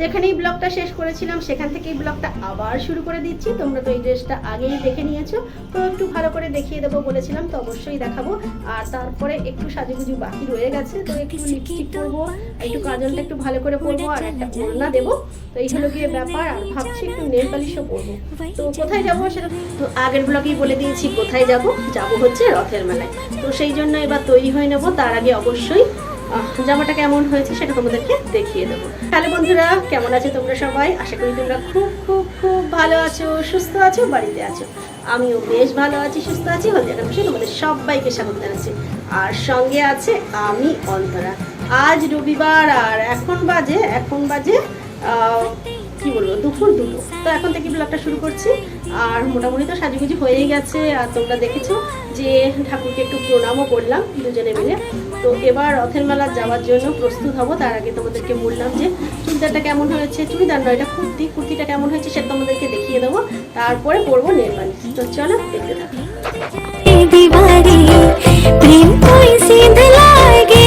যেখানেই ব্লগটা শেষ করেছিলাম, সেখান থেকেই ব্লগটা আবার শুরু করে দিচ্ছি। তোমরা তো এই ড্রেসটা আগেই দেখে নিয়েছো। তো একটু ভালো করে দেখিয়ে দেবো বলেছিলাম, তো অবশ্যই দেখাবো। আর তারপরে একটু সাজুগুজু বাকি রয়ে গেছে, তো একটু লিপস্টিক করব একটু কাজলটা একটু ভালো করে পরবো, আর একটা ওড়না দেবো। তো এই হলো গিয়ে ব্যাপার, আর ভাবছি একটু নেল পালিশও করব তো কোথায় যাব সেটা তো আগের ব্লগেই বলে দিয়েছি, কোথায় যাব? যাব হচ্ছে রথের মেলায়। তো সেই জন্য এবার তৈরি হয়ে নেব, তার আগে অবশ্যই জামাটা কেমন হয়েছে সেটা তোমাদেরকে দেখিয়ে দেবো। তাহলে বন্ধুরা, কেমন আছো তোমরা সবাই? আশা করি তোমরা খুব খুব খুব ভালো আছো, সুস্থ আছো, বাড়িতে আছো। আমিও বেশ ভালো আছি, সুস্থ আছি, হলদিয়া খুশি তোমাদের সবাইকে স্বাগত জানাচ্ছি। আর সঙ্গে আছে আমি অন্তরা। আজ রবিবার, আর এখন বাজে এখন বাজে কি বলবো দুপুর দুটো তো এখন থেকে ব্লগটা শুরু করছি আর মোটামুটি তো সাজুগুজু হয়েই গেছে আর তোমরা দেখেছো যে ঠাকুরকে একটু প্রণামও করলাম দুজনে মিলে তো এবার রথের মেলা যাওয়ার জন্য প্রস্তুত হব তার আগে তোমাদেরকে বললাম যে চুড়িদারটা কেমন হয়েছে চুড়িদার নয় এটা কুর্তি কুর্তিটা কেমন হয়েছে সেটা তোমাদেরকে দেখিয়ে দেবো তারপরে পরবো নেলপানি তো চলো দেখতে থাকো ए दीवारी प्रेम कोई सीध लागे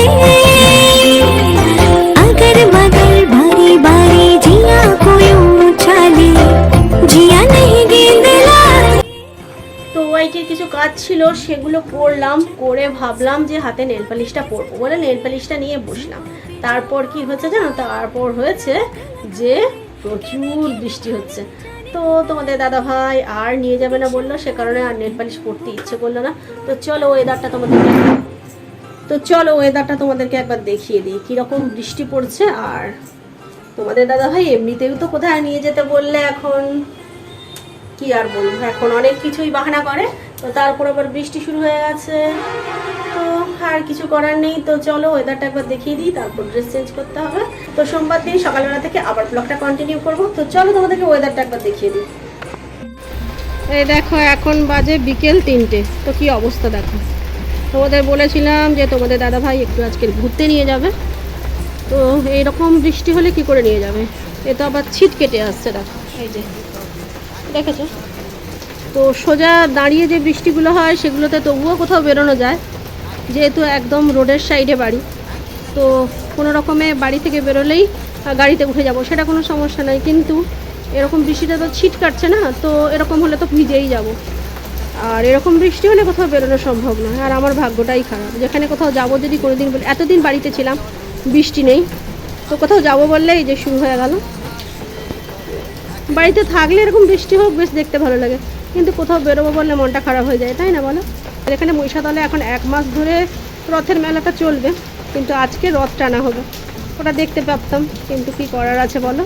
তো কিছু কাজ ছিল, সেগুলো করলাম, করে ভাবলাম যে হাতে নেল পালিশটা পরবো বলে নেল পালিশটা নিয়ে বসলাম। তারপর কি হচ্ছে জানো? তারপর হয়েছে যে প্রচুর বৃষ্টি হচ্ছে। তো তোমাদের দাদা ভাই আর নিয়ে যাবে না বলল, সে কারণে আর নেল পালিশ পরতে ইচ্ছে করল না। তো চলো ওয়েদারটা তোমাদের তো চলো ওয়েদারটা তোমাদেরকে একবার দেখিয়ে দিই, কীরকম বৃষ্টি পড়ছে আর তোমাদের দাদা ভাই এমনিতেও তো কোথায় নিয়ে যেতে বললে এখন? কি আর বলব? এখন অনেক কিছুই বাহানা করে, তো তারপর আবার বৃষ্টি শুরু হয়ে গেছে। তো আর কিছু করার নেই, তো চলো ওয়েদারটা একবার দেখিয়ে দিই, তারপর ড্রেস চেঞ্জ করতে হবে। তো সোমবার দিন সকালবেলা থেকে আবার ব্লগটা কন্টিনিউ করব। তো চলো তোমাদেরকে ওয়েদারটা একবার দেখিয়ে দিই। এই দেখো, এখন বাজে বিকেল তিনটে। তো কি অবস্থা দেখো? তোমাদের বলেছিলাম যে তোমাদের দাদা ভাই একটু আজকে ঘুরতে নিয়ে যাবে। তো এইরকম বৃষ্টি হলে কি করে নিয়ে যাবে? এ তো আবার ছিট কেটে আসছে দেখো। এই যে দেখেছ? তো সোজা দাঁড়িয়ে যে বৃষ্টিগুলো হয় সেগুলোতে তবুও কোথাও বেরোনো যায়, যেহেতু একদম রোডের সাইডে বাড়ি। তো কোনো রকমে বাড়ি থেকে বেরোলেই গাড়িতে উঠে যাব, সেটা কোনো সমস্যা নাই। কিন্তু এরকম বৃষ্টিটা তো ছিট কাটছে না, তো এরকম হলে তো ভিজেই যাব। আর এরকম বৃষ্টি হলে কোথাও বেরোনো সম্ভব নয়, আর আমার ভাগ্যটাই খারাপ। যেখানে কোথাও যাব যদি কোনো দিন বলে, এতদিন বাড়িতে ছিলাম, বৃষ্টি নেই, তো কোথাও যাব বললেই যে শুরু হয়ে গেল। বাড়িতে থাকলে এরকম বৃষ্টি হোক, বেশ দেখতে ভালো লাগে। কিন্তু কোথাও বেরোবো বললে মনটা খারাপ হয়ে যায়, তাই না বলো? আর এখানে মহিষাদলে এখন এক মাস ধরে রথের মেলাটা চলবে, কিন্তু আজকে রথ টানা হবে। ওটা দেখতে পারতাম, কিন্তু কি করার আছে বলো?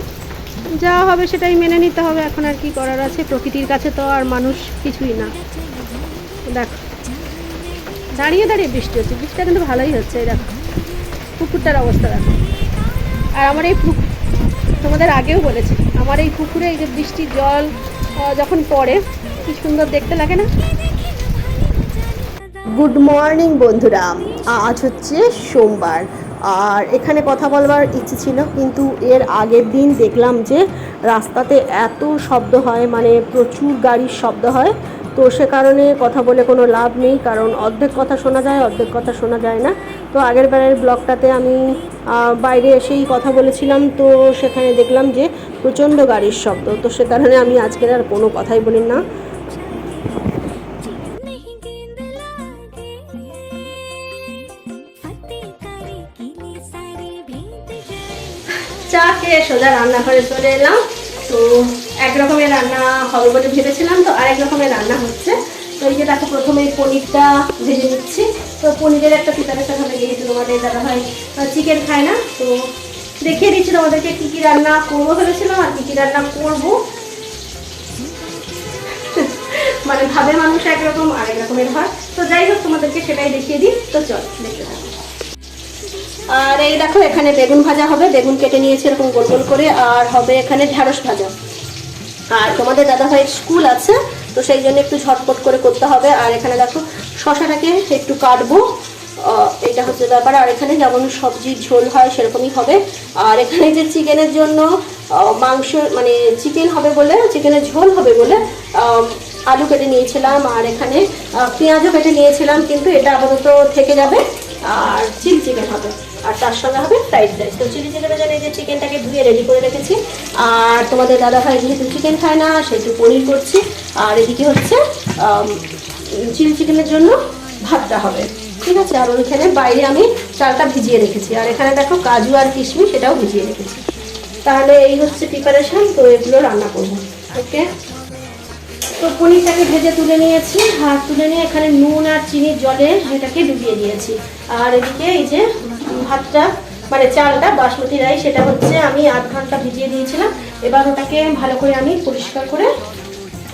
যা হবে সেটাই মেনে নিতে হবে, এখন আর কি করার আছে? প্রকৃতির কাছে তো আর মানুষ কিছুই না। দেখ, দাঁড়িয়ে দাঁড়িয়ে বৃষ্টি হচ্ছে, বৃষ্টিটা কিন্তু ভালোই হচ্ছে দেখো। পুকুরটার অবস্থা দেখো। আর আমার এই পুকুর তোমাদের আগেও বলেছি, আমার এই পুকুরে এই যে বৃষ্টির জল যখন পড়ে, কি সুন্দর দেখতে লাগে না? গুড মর্নিং বন্ধুরা। আজ হচ্ছে সোমবার। আর এখানে কথা বলবার ইচ্ছে ছিল, কিন্তু এর আগের দিন দেখলাম যে রাস্তাতে এত শব্দ হয় মানে প্রচুর গাড়ির শব্দ হয়। তো সে কারণে কথা বলে কোনো লাভ নেই কারণ অর্ধেক কথা শোনা যায় অর্ধেক কথা শোনা যায় না। তো আগের বারের ব্লগটাতে আমি বাইরে এসেই কথা বলেছিলাম তো সেখানে দেখলাম যে প্রচণ্ড গাড়ির শব্দ তো সে কারণে আমি আজকের আর কোনো কথাই বলি না। চা খেয়ে সোজা রান্নাঘরে চলে এলাম তো এক রকমের রান্না হবে বলে ভেবেছিলাম তো আরেক রকমের রান্না হচ্ছে। তো এই যে দেখো, প্রথমে পনিরটা ভেজে নিচ্ছি। তো পনিরের একটা পিতারের হবে যেহেতু তোমাদের দাদা ভাই চিকেন খায় না, তো দেখিয়ে দিচ্ছি তোমাদেরকে কী কী রান্না করব ভেবেছিলাম আর কী কী রান্না করব। মানে ভাবে মানুষ একরকম আরেক রকমের হয়। তো যাই হোক, তোমাদেরকে সেটাই দেখিয়ে দিই। তো চল, দেখতে থাকো। আর এই দেখো, এখানে বেগুন ভাজা হবে। বেগুন কেটে নিয়েছি এরকম গোল গোল করে। আর হবে এখানে ঢ্যাঁড়স ভাজা। আর তোমাদের দাদা ভাইয়ের স্কুল আছে, তো সেই জন্য একটু ঝটপট করে করতে হবে। আর এখানে দেখো, শশাটাকে একটু কাটবো। এটা হচ্ছে ব্যাপার। আর এখানে যেমন সবজির ঝোল হয়, সেরকমই হবে। আর এখানে যে চিকেনের জন্য মাংস মানে চিকেন হবে বলে, চিকেনের ঝোল হবে বলে আলু কেটে নিয়েছিলাম। আর এখানে পেঁয়াজও কেটে নিয়েছিলাম, কিন্তু এটা আপাতত থেকে যাবে। আর চিল চিকেন হবে। আর তার সঙ্গে হবে ফ্রাইড রাইস। তো চিলি চিকেনের জন্য এই যে চিকেনটাকে ধুয়ে রেডি করে রেখেছি। আর তোমাদের দাদা ভাই যেহেতু চিকেন খায় না, সেহেতু পনির করছি। আর এদিকে হচ্ছে চিলি চিকেনের জন্য ভাতটা হবে। ঠিক আছে? আর ওইখানে বাইরে আমি চালটা ভিজিয়ে রেখেছি। আর এখানে দেখো কাজু আর কিশমিশ সেটাও ভিজিয়ে রেখেছি। তাহলে এই হচ্ছে প্রিপারেশন তো এগুলো রান্না করব। ওকে তো পনিরটাকে ভেজে তুলে নিয়েছি আর তুলে নিয়ে এখানে নুন আর চিনির জলে এটাকে ডুবিয়ে দিয়েছি। আর এদিকে এই যে ভাতটা মানে চালটা, বাসমতি রাইস, সেটা হচ্ছে আমি আধ ঘণ্টা ভিজিয়ে দিয়েছিলাম। এবার ওটাকে ভালো করে আমি পরিষ্কার করে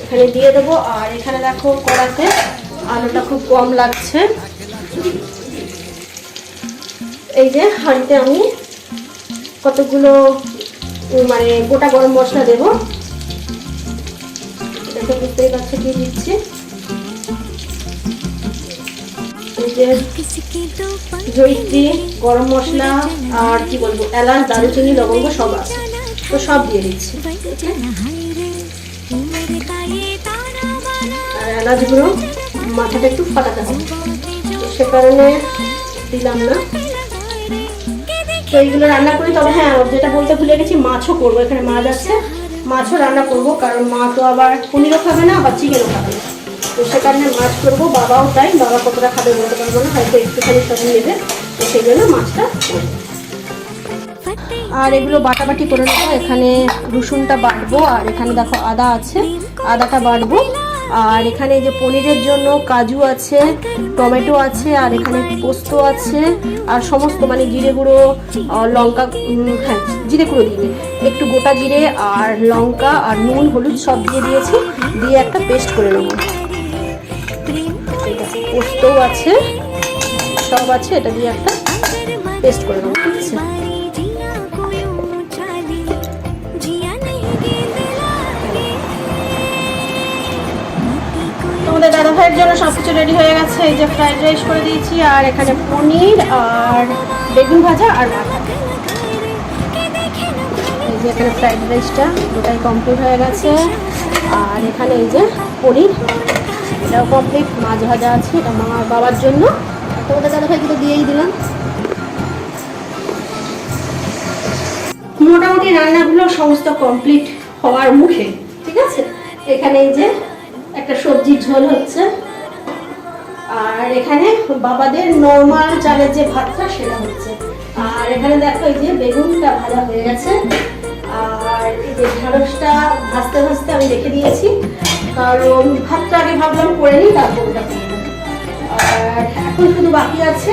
এখানে দিয়ে দেবো। আর এখানে দেখো কড়াতে আলুটা খুব কম লাগছে। এই যে হাঁড়িতে আমি কতগুলো মানে গোটা গরম মশলা দেবো। দেখে করতে কাছে দিয়ে দিচ্ছি? জৈত্রী গরম মশলা আর কি বলব, এলাচ, দারুচিনি, লবঙ্গ সব আছে। তো সব দিয়ে দিচ্ছি আর এলাচ এলাচগুলো মাথাটা একটু ফাটা থাকে সে কারণে দিলাম না। তো এইগুলো রান্না করি, তবে হ্যাঁ যেটা বলতে ভুলে গেছি, মাছও করব। এখানে মাছ আছে। মাছও রান্না করব, কারণ মা তো আবার পনিরও খাবে না, আবার চিকেনও খাবে না। তো সে কারণে মাছ করব, বাবাও তাই, বাবা কতটা খাবে বলতে পারব না, হয়তো একটুখানি সবাই নেবে, তো সেই জন্য মাছটা আর এগুলো বাটাবাটি করে নেব, এখানে রসুনটা বাটবো, আর এখানে দেখো আদা আছে, আদাটা বাটবো আর এখানে যে পনিরের জন্য কাজু আছে, টমেটো আছে, আর এখানে পোস্ত আছে, আর সমস্ত মানে জিরে গুঁড়ো লঙ্কা হ্যাঁ জিরে গুঁড়ো দিয়ে একটু গোটা জিরে আর লঙ্কা আর নুন, হলুদ সব দিয়ে দিয়েছি। দিয়ে একটা পেস্ট করে নেব। পোস্তও আছে, সব আছে, এটা দিয়ে একটা পেস্ট করে নেব, ঠিক আছে? আমাদের দাদা ভাইয়ের জন্য সব কিছু রেডি হয়ে গেছে। এই যে ফ্রাইড রাইস করে দিয়েছি, আর এখানে পনির, আর বেগুন ভাজা, আর এই যে এখানে ফ্রাইড রাইসটা দুটাই কমপ্লিট হয়ে গেছে। আর এখানে এই যে পনির, এটাও কমপ্লিট মাছ ভাজা আছে, এটা মা বাবার জন্য। তোমাদের দাদা ভাইকে তো দিয়েই দিলাম। মোটামুটি রান্নাগুলো সমস্ত কমপ্লিট হওয়ার মুখে, ঠিক আছে? এখানে এই যে একটা সবজির ঝোল হচ্ছে। আর এখানে বাবাদের নর্মাল চালের যে ভাতটা সেটা হচ্ছে। আর এখানে দেখো এই যে বেগুনটা ভাজা হয়ে গেছে। আর এই যে ঢেঁড়সটা ভাজতে ভাজতে আমি রেখে দিয়েছি। কারণ ভাতটা আগে ভাবলাম করে নিই, তারপর আর এখন শুধু বাকি আছে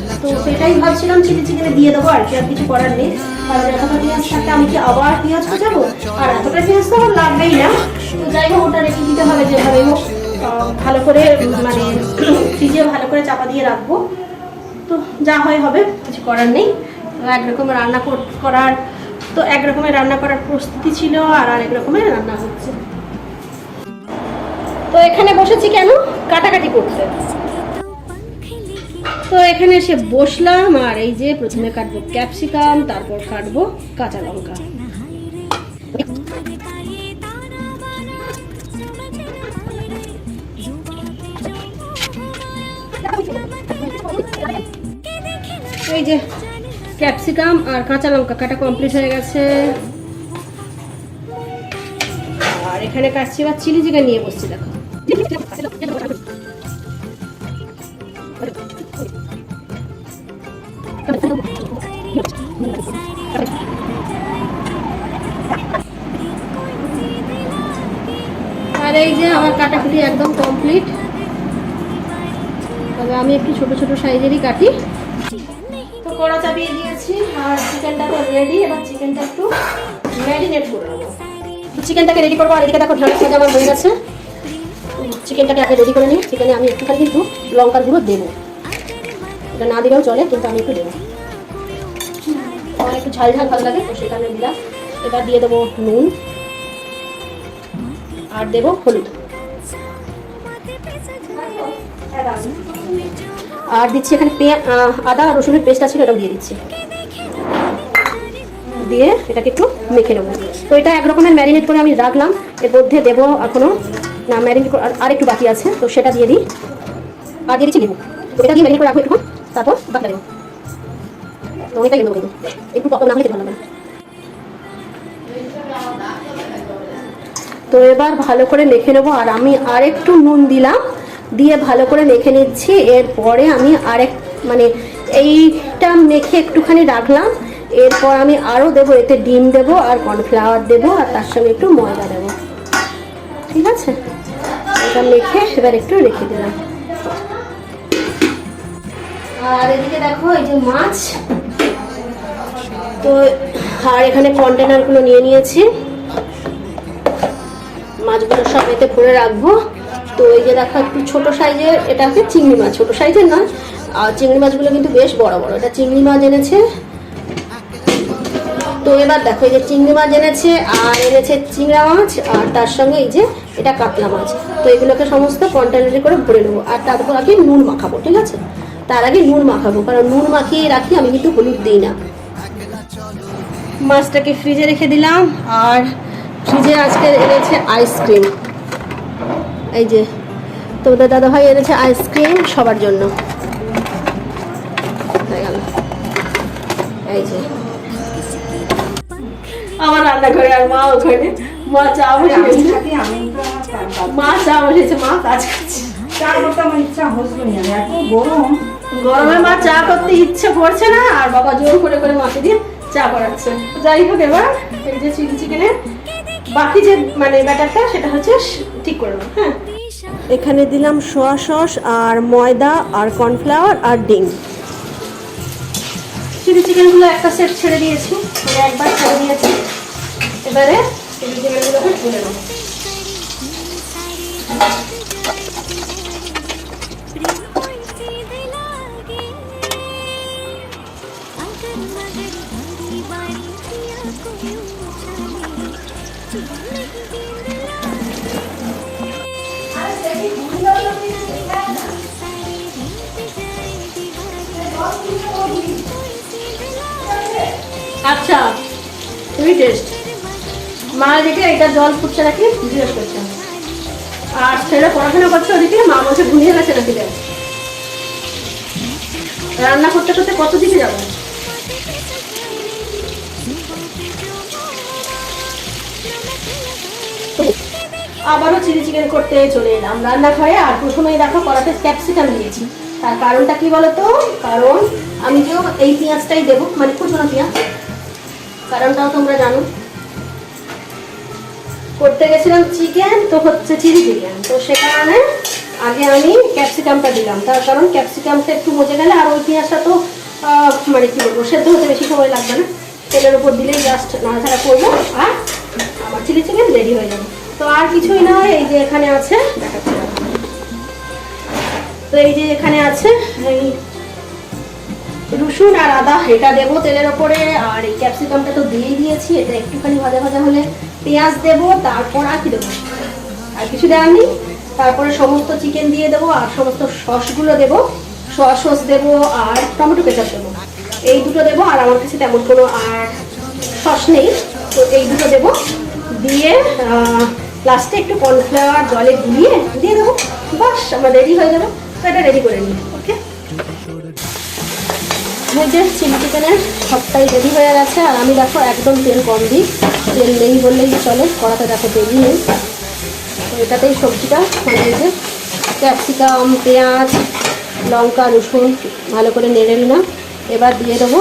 তো সেটাই ভাবছিলাম চিলি চিকেনে দিয়ে দেবো, আর কি আর কিছু করার নেই। কারণ এতটা পেঁয়াজ থাকলে আমি কি আবার পেঁয়াজ খোঁজাবো আর এতটা পেঁয়াজ তো আমার লাগবেই না। তো যাই হোক, ওটা রেখে দিতে হবে যেভাবেই হোক। ভালো করে মানে ফ্রিজে ভালো করে চাপা দিয়ে রাখব। তো যা হয় হবে, কিছু করার নেই। একরকম রান্না করার, তো এক রকমের রান্না করার প্রস্তুতি ছিল, আর আরেক রকমের রান্না হচ্ছে। তো এখানে বসেছি কেন? কাটাকাটি করতে। তো এখানে এসে বসলাম, আর এই যে প্রথমে কাটবো ক্যাপসিকাম, তারপর কাটবো কাঁচা লঙ্কা। এই যে ক্যাপসিকাম আর কাঁচা লঙ্কা কাটা কমপ্লিট হয়ে গেছে। আর এখানে কাটছি বা চিলি চিকেন নিয়ে বসছি, দেখো। কমপ্লিট তবে আমি একটু ছোট ছোট সাইজেরই কাটি। তো কড়া চাপিয়ে দিয়েছি, আর চিকেনটা তো রেডি এবার চিকেনটা একটু ম্যারিনেট করে নেব। চিকেনটাকে রেডি করব, আর এদিকে দেখো ঢাকা ভাজা আমার হয়ে গেছে। চিকেনটাকে আগে রেডি করে নিই চিকেনে আমি একটুখানি কিন্তু লঙ্কার গুঁড়ো দেবো। এটা না দিলেও চলে, কিন্তু আমি একটু দেবো। আমার একটু ঝাল ঝাল ভালো লাগে, তো কারণে দিলাম। এবার দিয়ে দেবো নুন, আর দেবো হলুদ। আর দিচ্ছি এখানে আদা আর রসুনের পেস্ট আছে ওটাও দিয়ে দিচ্ছি। দিয়ে এটাকে একটু মেখে নেব। তো এটা এক রকমের ম্যারিনেট করে আমি রাখলাম। এর মধ্যে দেবো এখনও। না, ম্যারিনেট আর একটু বাকি আছে। তো সেটা দিয়ে দিই। আর দিয়ে দিচ্ছি লেবু। এটা দিয়ে ম্যারিনেট করে রাখব একটু তারপর বাকি দেবো। একটু ভালো তো এবার ভালো করে মেখে নেব। আর আমি আর একটু নুন দিলাম। দিয়ে ভালো করে মেখে নিচ্ছি। এরপরে আমি আরেক মানে এইটা মেখে একটুখানি রাখলাম। এরপর আমি আরও দেবো, এতে ডিম দেবো আর কর্নফ্লাওয়ার দেবো আর তার সঙ্গে একটু ময়দা দেবো। ঠিক আছে? এটা মেখে এবার একটু রেখে দিলাম। আর এদিকে দেখো, এই যে মাছ। তো, আর এখানে কন্টেনারগুলো নিয়ে নিয়েছি। মাছগুলো সব এতে ভরে রাখব। তো এই যে দেখো একটু ছোট সাইজের, এটা হচ্ছে চিংড়ি মাছ। ছোট সাইজের নয়। আর চিংড়ি মাছগুলো কিন্তু বেশ বড় বড়। এটা চিংড়ি মাছ এনেছে। তো এবার দেখো, এই যে চিংড়ি মাছ এনেছে, আর এনেছে চিংড়া মাছ, আর তার সঙ্গে এই যে এটা কাতলা মাছ। তো এগুলোকে সমস্ত কন্টেনারে করে ভরে নেব। আর তারপর আগে নুন মাখাবো, ঠিক আছে? তার আগে নুন মাখাবো, কারণ নুন মাখিয়ে রাখি, আমি কিন্তু হলুদ দিই না। মাছটাকে ফ্রিজে রেখে দিলাম, আর ফ্রিজে আজকে এনেছে আইসক্রিম এই যে তোমাদের দাদা ভাই এনেছে আইসক্রিম সবার জন্য। এই যে। আমার রান্নাঘরে আর মা ওখানে। মা চা বসিয়েছে। মা চা বসিয়েছে মা কাজ করছে। চা করতে আমার ইচ্ছা হচ্ছে না। এত গরম। গরমে মা চা করতে ইচ্ছে করছে না আর বাবা জোর করে করে মাকে দিয়ে চা করাচ্ছে। যাই হোক এবার এই যে চিলি চিকেনের বাকি যে মানে ব্যাটারটা সেটা হচ্ছে ঠিক করে নেব হ্যাঁ। এখানে দিলাম সোয়া সস আর ময়দা আর কর্নফ্লাওয়ার আর ডিম। চিলি চিকেনগুলো একটা সেট ছেড়ে দিয়েছি মানে একবার ছেড়ে দিয়েছি। এবারে চিলি চিকেনগুলোকে তুলে নেব আচ্ছা তুমি টেস্ট মা এদিকে এটা জল ফুটছে নাকি? জিজ্ঞেস করছে। আর ছেলে পড়াশোনা করছে ওদিকে, মা বলছে ঘুমিয়ে গেছে নাকি রান্না করতে করতে কত দিকে যাবে? আবারও চিলি চিকেন করতে চলে এলাম। রান্নাঘরে আর প্রথমেই দেখো কড়াতে ক্যাপসিকাম দিয়েছি। তার কারণটা কি বলতো? কারণ আমি যে এই পেঁয়াজটাই দেবো মানে কুচনো পেঁয়াজ। কারণটাও তোমরা জানো। করতে গেছিলাম চিকেন তো হচ্ছে চিলি চিকেন তো সে কারণে আগে আমি ক্যাপসিকামটা দিলাম। তার কারণ ক্যাপসিকামটা একটু মজে গেলে আর ওই পেঁয়াজটা তো মানে কি বলব, সেদ্ধ হতে বেশি সময় লাগবে না। তেলের উপর দিলেই জাস্ট নাড়াচাড়া করব আর আমার চিলি চিকেন রেডি হয়ে যাবে। তো আর কিছুই নয় এই যে এখানে আছে। তো এই যে এখানে আছে, এই রসুন আর আদা, এটা দেবো তেলের ওপরে, আর এই ক্যাপসিকামটা তো দিয়েই দিয়েছি, এটা একটুখানি ভাজা ভাজা হলে পেঁয়াজ দেবো, তারপর আর কি দেবো? আর কিছু দেওয়ার তারপরে সমস্ত চিকেন দিয়ে দেবো, আর সমস্ত সসগুলো দেবো। সস সস দেবো, আর টমেটো কেচাপ দেবো। এই দুটো দেবো, আর আমার কাছে তেমন কোনো আর সস নেই। তো এই দুটো দেবো। দিয়ে লাস্টে একটু কর্নফ্লাওয়ার জলে গুলিয়ে দিয়ে দেবো। বাস, আমার রেডি হয়ে যাবে। তো এটা রেডি করে নিই ওকে যে চিলি চিকেনের সবটাই রেডি হয়ে গেছে। আর আমি দেখো একদম তেল কম দিই। তেল নেই বললেই চলে, কড়াতে দেখো তেলই নেই। তো এটাতেই সবজিটা মানে ক্যাপসিকাম, পেঁয়াজ, লঙ্কা, রসুন, ভালো করে নেড়ে নিলাম। এবার দিয়ে দেবো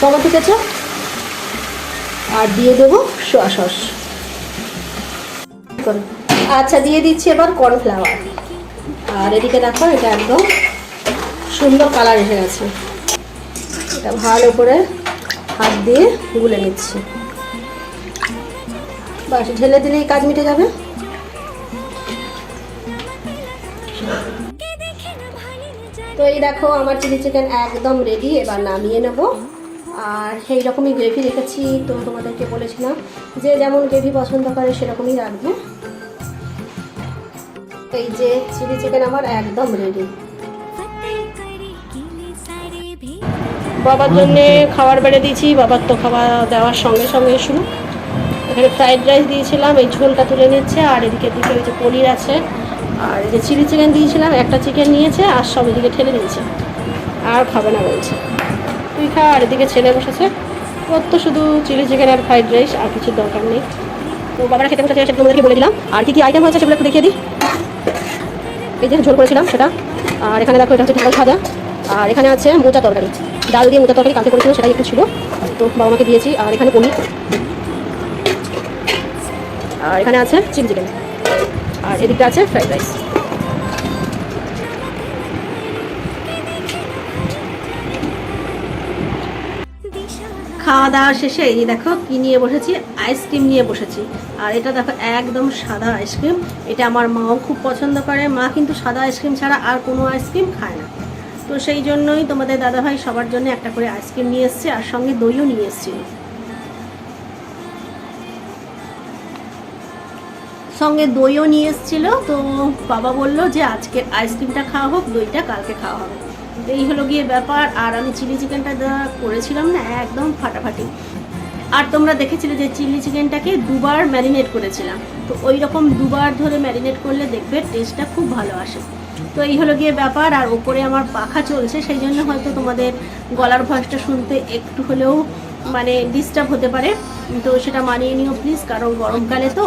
টমেটো কেচাপ। আর দিয়ে দেবো সোয়া সস আচ্ছা দিয়ে দিচ্ছি এবার কর্নফ্লাওয়ার আর এদিকে দেখো, এটা একদম সুন্দর কালার এসে গেছে। এটা ভালো করে হাত দিয়ে গুলে নিচ্ছি। বাস, ঢেলে দিলেই কাজ মিটে যাবে। তো এই দেখো, আমার চিলি চিকেন একদম রেডি এবার নামিয়ে নেব। আর সেই রকমই গ্রেভি রেখেছি, তো তোমাদেরকে বলেছিলাম যে যেমন গ্রেভি পছন্দ করে সেরকমই রাখবে। এই যে চিলি চিকেন আমার একদম রেডি বাবার জন্যে খাবার বেড়ে দিয়েছি, বাবার তো খাবার দেওয়ার সঙ্গে সঙ্গে শুরু। এখানে ফ্রাইড রাইস দিয়েছিলাম, এই ঝোলটা তুলে নিচ্ছে, আর এদিকে দিকে ওই যে পনির আছে, আর এই যে চিলি চিকেন দিয়েছিলাম, একটা চিকেন নিয়েছে, আর সব এদিকে ঠেলে দিয়েছে। আর খাবে না বলছে। তুই খা আর এদিকে ছেলে বসেছে। ওর তো শুধু চিলি চিকেন আর ফ্রাইড রাইস আর কিছু দরকার নেই। তো বাবারা খেতে বসেছে, সেটা তোমাদেরকে বলে দিলাম। আর কি কী আইটেম হয়েছে সেগুলো একটু দেখিয়ে দিই। এই যে ঝোল করেছিলাম সেটা। আর এখানে দেখো, এটা হচ্ছে ঢাল ভাজা। আর এখানে আছে মোচা তরকারি। ডাল দিয়ে মোচা তরকারি কালকে করেছিল, সেটাই একটু ছিল। তো বাবা মাকে দিয়েছি। আর এখানে পনির। আর এখানে আছে চিলি চিকেন। আর এদিকটা আছে ফ্রাইড রাইস। খাওয়া দাওয়া শেষে এই দেখো কি নিয়ে বসেছি? আইসক্রিম নিয়ে বসেছি। আর এটা দেখো একদম সাদা আইসক্রিম এটা আমার মাও খুব পছন্দ করে। মা কিন্তু সাদা আইসক্রিম ছাড়া আর কোনো আইসক্রিম খায় না। তো সেই জন্যই তোমাদের দাদাভাই সবার জন্য একটা করে আইসক্রিম নিয়ে এসছে আর সঙ্গে দইও নিয়ে এসেছিল সঙ্গে দইও নিয়ে এসেছিল। তো বাবা বলল যে আজকে আইসক্রিমটা খাওয়া হোক, দইটা কালকে খাওয়া হবে। এই হলো গিয়ে ব্যাপার, আর আমি চিলি চিকেনটা করেছিলাম না, একদম ফাটাফাটি। আর তোমরা দেখেছিলে যে চিলি চিকেনটাকে দুবার ম্যারিনেট করেছিলাম। তো ওই রকম দুবার ধরে ম্যারিনেট করলে দেখবে টেস্টটা খুব ভালো আসে। তো এই হলো গিয়ে ব্যাপার, আর ওপরে আমার পাখা চলছে, সেই জন্য হয়তো তোমাদের গলার ভয়েসটা শুনতে একটু হলেও মানে ডিস্টার্ব হতে পারে। তো সেটা মানিয়ে নিও প্লিজ কারণ গরমকালে তো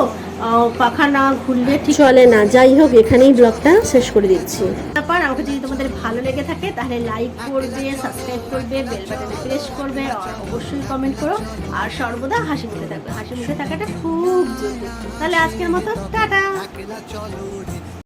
পাখা না ঘুরলে ঠিক চলে না। যাই হোক এখানেই ব্লগটা শেষ করে দিচ্ছি। ব্যাপার আমাকে যদি তোমাদের ভালো লেগে থাকে তাহলে লাইক করবে সাবস্ক্রাইব করবে বেল বাটনে প্রেস করবে আর অবশ্যই কমেন্ট করো। আর সর্বদা হাসি মুখে থাকবে। হাসি মুখে থাকাটা খুব জরুরি। তাহলে আজকের মতো টাটা!